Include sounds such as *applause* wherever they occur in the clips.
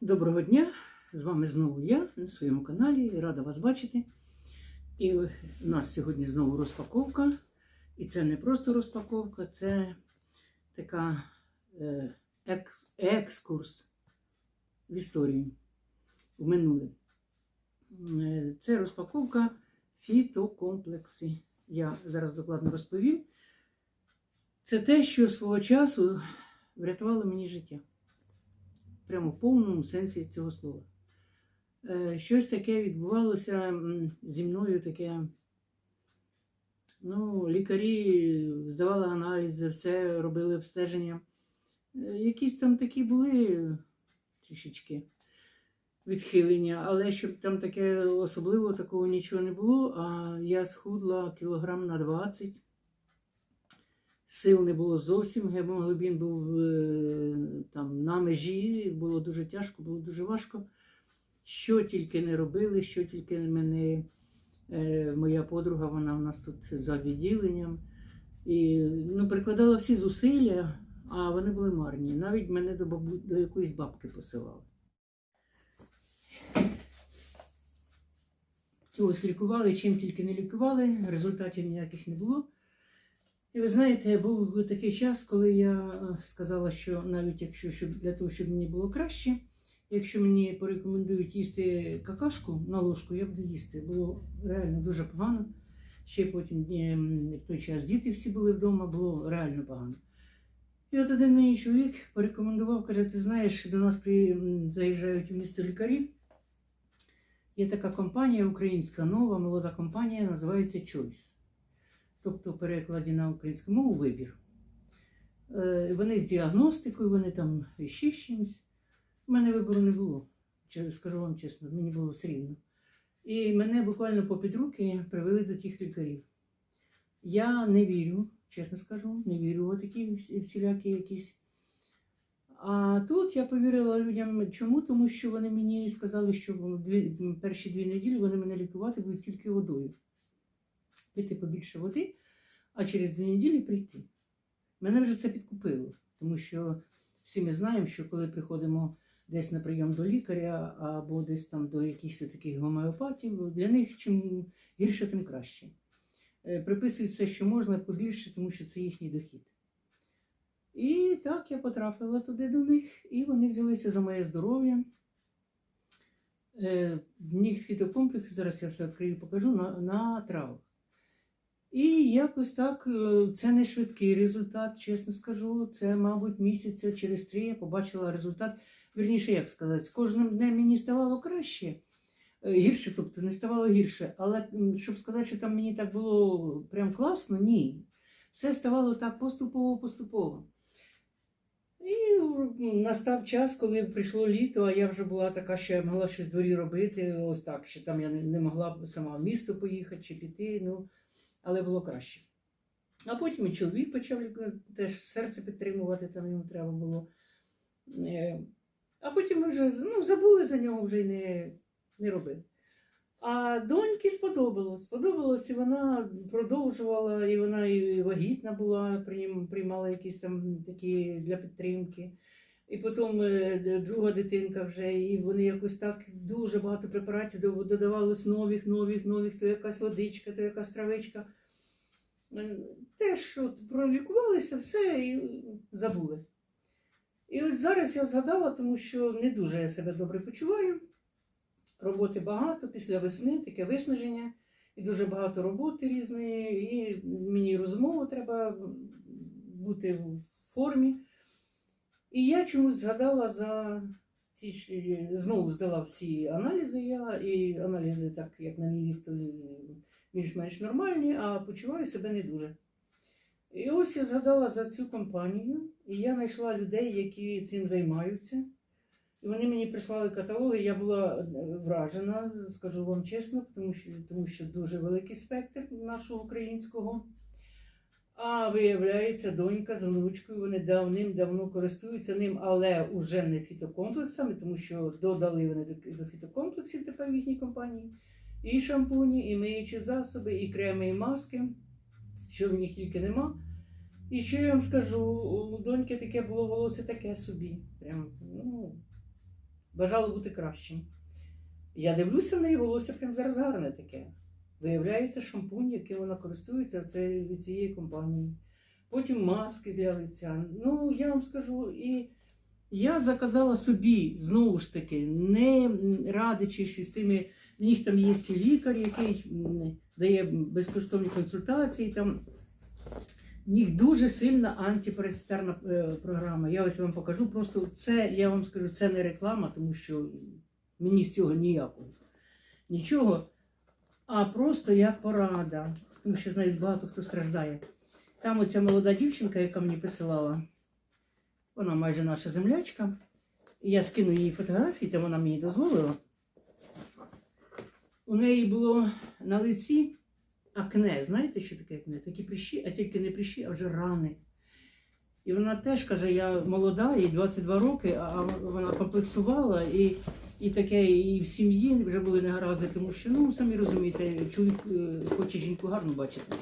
Доброго дня! З вами знову я на своєму каналі. Рада вас бачити. І у нас сьогодні знову розпаковка. І це не просто розпаковка, це така е, екскурс в історію, в минуле. Е, Це розпаковка фітокомплекси. Я зараз докладно розповім. Це те, що свого часу врятувало мені життя прямо в повному сенсі цього слова. Е, Щось таке відбувалося зі мною таке. Ну, лікарі здавали аналізи, все робили обстеження. Е, Якісь там такі були трішечки відхилення, але щоб там таке особливо такого нічого не було. А я схудла кілограм на 20. Сил не було зовсім, гемоглобін був е, там на межі, було дуже тяжко, було дуже важко. Що тільки не робили, що тільки мене, е, моя подруга, вона в нас тут за відділенням. І ну, прикладала всі зусилля, а вони були марні. Навіть мене до, бабу, до якоїсь бабки посилали. Ось лікували, чим тільки не лікували, результатів ніяких не було. І ви знаєте, був такий час, коли я е, сказала, що навіть якщо щоб для того, щоб мені було краще, якщо мені порекомендують їсти какашку на ложку, я буду їсти. Було реально дуже погано. Ще потім е, в той час діти всі були вдома, було реально погано. І от один мій чоловік порекомендував, каже, ти знаєш, до нас при, заїжджають у місто лікарі. Є така компанія українська, нова, молода компанія, називається Choice тобто в перекладі на українську мову вибір. Е, Вони з діагностикою, вони там ще чимось. У мене вибору не було, скажу вам чесно, мені було все рівно. І мене буквально попід руки привели до тих лікарів. Я не вірю, чесно скажу, не вірю в такі всі- всілякі якісь. А тут я повірила людям, чому? Тому що вони мені сказали, що дві, перші дві неділі вони мене лікувати будуть тільки водою пити побільше води, а через дві неділі прийти. Мене вже це підкупило, тому що всі ми знаємо, що коли приходимо десь на прийом до лікаря або десь там до якихось таких гомеопатів, для них чим гірше, тим краще. Е, Приписують все, що можна побільше, тому що це їхній дохід. І так я потрапила туди до них, і вони взялися за моє здоров'я. Е, В них фітокомплекси, зараз я все відкрию і покажу, на, на травах. І якось так, е, це не швидкий результат, чесно скажу. Це, мабуть, місяця через три я побачила результат. Вірніше, як сказати, з кожним днем мені ставало краще. Е, Гірше, тобто не ставало гірше. Але щоб сказати, що там мені так було прям класно, ні. Все ставало так поступово-поступово. І настав час, коли прийшло літо, а я вже була така, що я могла щось в дворі робити. Ось так, що там я не- могла сама в місто поїхати чи піти. Ну, але було краще. А потім і чоловік почав е, теж серце підтримувати, там йому треба було. Е, А потім ми вже ну, забули за нього, вже й не, не робили. А доньки сподобалось. Сподобалось, і вона продовжувала, і вона і вагітна була, приймала якісь там такі для підтримки. І потім е, друга дитинка вже, і вони якось так дуже багато препаратів додавалось нових, нових, нових, то якась водичка, то якась травичка. Е, Теж от пролікувалися, все і забули. І ось зараз я згадала, тому що не дуже я себе добре почуваю. Роботи багато після весни, таке виснаження, і дуже багато роботи різної, і мені розмову треба бути в формі. І я чомусь згадала за ці е, знову здала всі аналізи я, і аналізи, так як на мій то більш-менш нормальні, а почуваю себе не дуже. І ось я згадала за цю компанію, і я знайшла людей, які цим займаються. І вони мені прислали каталоги, я була е, вражена, скажу вам чесно, тому що, тому що дуже великий спектр нашого українського. А виявляється, донька з внучкою, вони давним-давно користуються ним, але вже не фітокомплексами, тому що додали вони до, фітокомплексів тепер в їхній компанії. І шампуні, і миючі засоби, і креми, і маски, що в них тільки нема. І що я вам скажу, у доньки таке було волосся таке собі. Прям, ну, бажало бути кращим. Я дивлюся в неї волосся прям зараз гарне таке. Виявляється, шампунь, який вона користується, це від цієї компанії. Потім маски для лиця. Ну, я вам скажу, і я заказала собі, знову ж таки, не радячись з тими, в них там є лікар, який дає безкоштовні консультації. Там. В них дуже сильна антипаразитарна е, програма. Я ось вам покажу. Просто це, я вам скажу, це не реклама, тому що мені з цього ніякого. Нічого. А просто як порада. Тому що знають багато хто страждає. Там оця молода дівчинка, яка мені присилала, вона майже наша землячка. Я скину її фотографії, там вона мені дозволила. У неї було на лиці акне. Знаєте, що таке акне? Такі прищі, а тільки не прищі, а вже рани. І вона теж каже, я молода, їй 22 роки, а вона комплексувала і, і таке, і в сім'ї вже були негаразди, тому що, ну, самі розумієте, чоловік е, хоче жінку гарно бачити.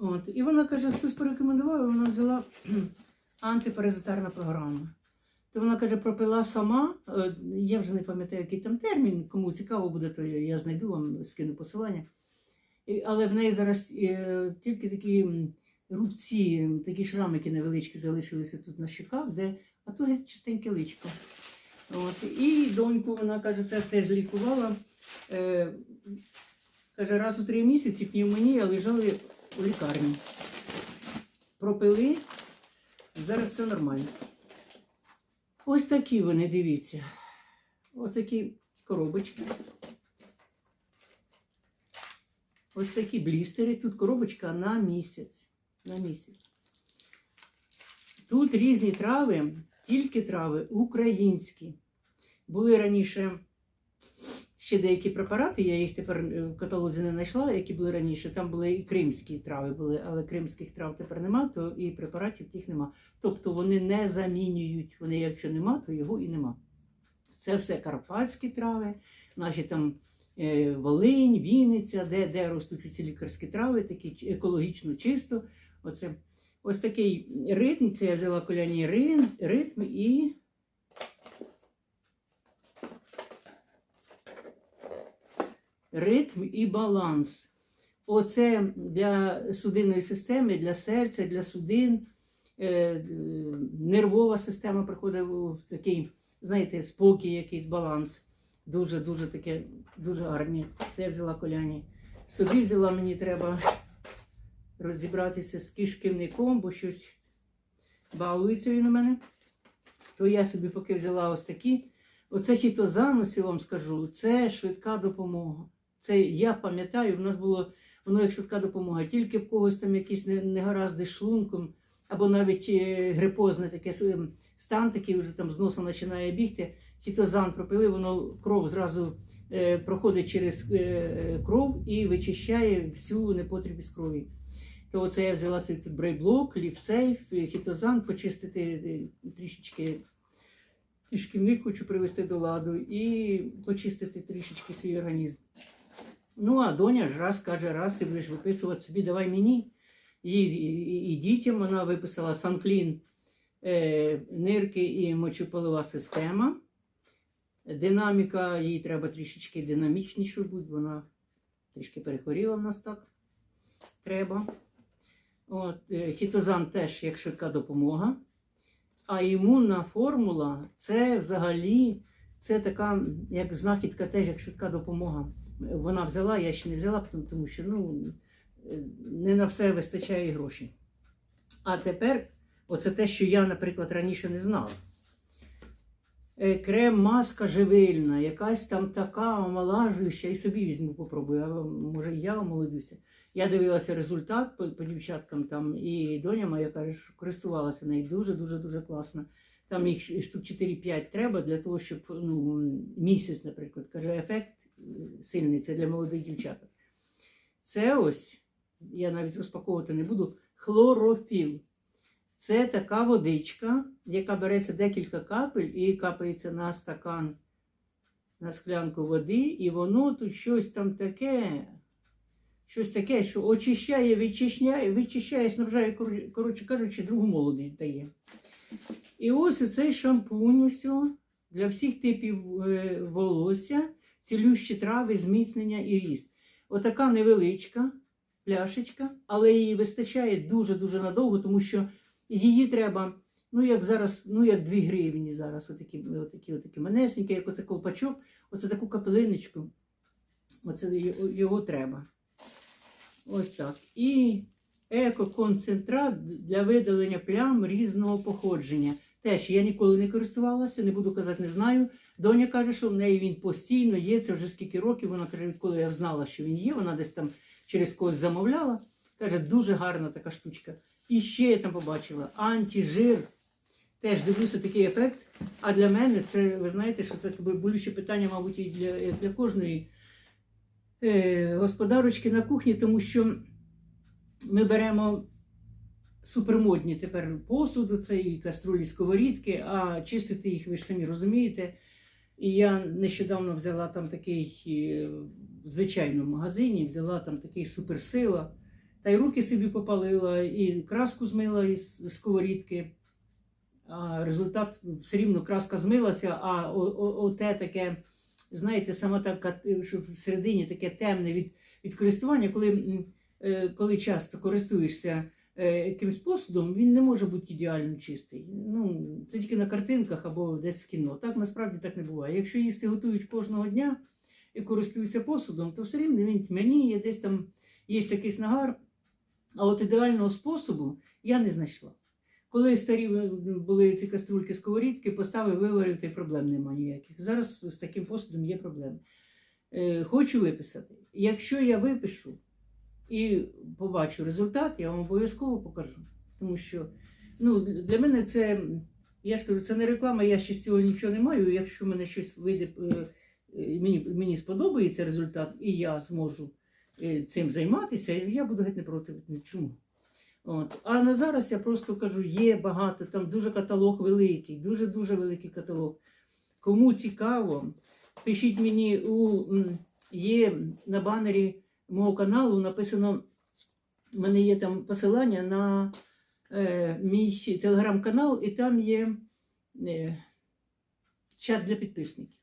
От. І вона каже, хтось порекомендував, і вона взяла *clears throat* антипаразитарна програма. То вона каже, пропила сама. е, Я вже не пам'ятаю, який там термін. Кому цікаво буде, то я, знайду вам, скину посилання. Але в неї зараз е, тільки такі рубці, такі шрамики невеличкі залишилися тут на щоках, де, а то геть чистеньке личко. От. І доньку вона каже, те- теж лікувала. Е, каже, раз у три місяці пневмонія лежали у лікарні. Пропили, зараз все нормально. Ось такі вони, дивіться. Ось такі коробочки. Ось такі блістери. Тут коробочка на місяць. На місяць. Тут різні трави, тільки трави українські. Були раніше ще деякі препарати, я їх тепер е, в каталозі не знайшла, які були раніше. Там були і кримські трави, були, але кримських трав тепер нема, то і препаратів тих нема. Тобто вони не замінюють. Вони, якщо нема, то його і нема. Це все карпатські трави, наші там е, Волинь, Вінниця, де, де ростуть ці лікарські трави, такі екологічно чисто. Оце. Ось такий ритм, це я взяла коляні ритм, і. Ритм і баланс. Оце для судинної системи, для серця, для судин. Е, нервова система приходить в такий, знаєте, спокій, якийсь баланс. Дуже, дуже таке, дуже гарні. Це я взяла коляні. Собі взяла, мені треба розібратися з кишківником, бо щось балується він у мене. То я собі поки взяла ось такі. Оце хітозан, ось я вам скажу, це швидка допомога. Це я пам'ятаю, в нас було воно як швидка допомога. Тільки в когось там якісь негаразди шлунком, або навіть е, грипозне таке стан, такий вже там з носа починає бігти. Хітозан пропили, воно кров зразу е, проходить через е, кров і вичищає всю непотріб із крові. То оце я взяла тут брейблок, ліфсейф, е, хітозан, почистити е, трішечки кишківник хочу привести до ладу і почистити трішечки свій організм. Ну, а доня ж раз каже, раз ти будеш виписувати собі, давай мені. І, і, і дітям вона виписала санклін, е, нирки і мочополова система. Динаміка, їй треба трішечки динамічніше бути, вона трішки перехворіла в нас так. Треба. От, е, хітозан теж як швидка допомога. А імунна формула це взагалі це така, як знахідка, теж як швидка допомога. Вона взяла, я ще не взяла, тому- що ну, не на все вистачає грошей. А тепер, оце те, що я, наприклад, раніше не знала. Е, Крем, маска живильна, якась там така омолажуюча, і собі візьму, попробую, а може я омолодюся. Я дивилася результат по, по дівчаткам там, і доня моя каже, що користувалася нею дуже-дуже дуже класно. Там їх штук 4-5 треба для того, щоб ну, місяць, наприклад, каже, ефект е, сильний це для молодих дівчаток. Це ось, я навіть розпаковувати не буду, хлорофіл. Це така водичка, яка береться декілька капель і капається на стакан, на склянку води, і воно тут щось там таке, щось таке, що очищає, відчищає, відчищає, снабжає, коротше- кажучи, другу молодість дає. І ось цей шампунь, ось, о, для всіх типів е, волосся, цілющі трави, зміцнення і ріст. Отака невеличка пляшечка, але її вистачає дуже-дуже надовго, тому що її треба, ну як зараз, ну як 2 гривні зараз, отакі, отакі, отакі манесенькі, як оце колпачок, оце таку капелиночку. Оце його треба. Ось так. І екоконцентрат для видалення плям різного походження. Теж я ніколи не користувалася, не буду казати, не знаю. Доня каже, що в неї він постійно є. Це вже скільки років. Вона каже, відколи я знала, що він є, вона десь там через когось замовляла. Каже, дуже гарна така штучка. І ще я там побачила антижир. Теж дивлюся такий ефект. А для мене це, ви знаєте, що це болюче питання, мабуть, і для, для кожної господарочки на кухні, тому що ми беремо супермодні тепер посуду, це і каструлі, сковорідки, а чистити їх, ви ж самі розумієте. І я нещодавно взяла там такий е, в звичайному магазині, взяла там такий суперсила, та й руки собі попалила, і краску змила із сковорідки. А результат все рівно краска змилася, а о- о- оте таке, знаєте, саме так, що всередині таке темне від, від користування, коли, е, коли часто користуєшся е, якимсь посудом, він не може бути ідеально чистий. Ну, це тільки на картинках або десь в кіно. Так насправді так не буває. Якщо їсти готують кожного дня і користуються посудом, то все рівно він тьмяніє, десь там є якийсь нагар. А от ідеального способу я не знайшла. Коли старі були ці каструльки сковорідки, поставив, виварив, та й проблем немає ніяких. Зараз з таким посудом є проблеми. Е, хочу виписати. Якщо я випишу і побачу результат, я вам обов'язково покажу. Тому що ну, для мене це, я ж кажу, це не реклама, я ще з цього нічого не маю. Якщо мене щось вийде, е, е, мені, мені сподобається результат, і я зможу е, цим займатися, я буду геть не проти. Чому? От. А на зараз я просто кажу, є багато, там дуже каталог великий, дуже-дуже великий каталог. Кому цікаво, пишіть мені, у, є на банері мого каналу написано, в мене є там посилання на е, мій телеграм-канал, і там є е, чат для підписників.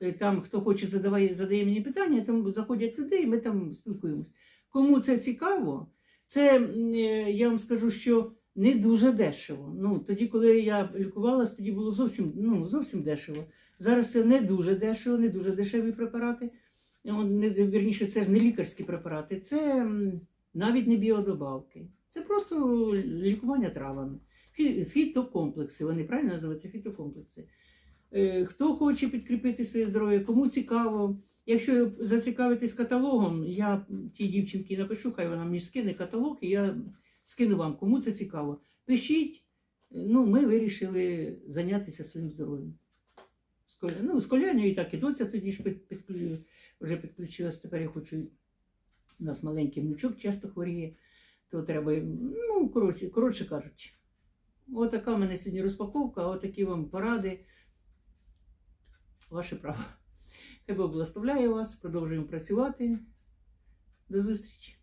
Е, Там, хто хоче, задаває, задає мені питання, там заходять туди, і ми там спілкуємось. Кому це цікаво, це е, я вам скажу, що не дуже дешево. Ну, тоді, коли я лікувалась, тоді було зовсім, ну, зовсім дешево. Зараз це не дуже дешево, не дуже дешеві препарати. Вірніше, це ж не лікарські препарати, це навіть не біодобавки. Це просто лікування травами. Фі- Фітокомплекси, вони правильно називаються фітокомплекси. Е, Хто хоче підкріпити своє здоров'я, кому цікаво. Якщо зацікавитись каталогом, я тій дівчинці напишу, хай вона мені скине каталог, і я скину вам, кому це цікаво. Пишіть, ну, ми вирішили зайнятися своїм здоров'ям. Ну, з коляною і так, і доця тоді ж вже підключилась. Тепер я хочу. У нас маленький внучок часто хворіє, то треба, ну, коротше, коротше кажучи. Отака в мене сьогодні розпаковка, отакі вам поради. Ваше право. Хай Бог благословляє вас, продовжуємо працювати. До зустрічі!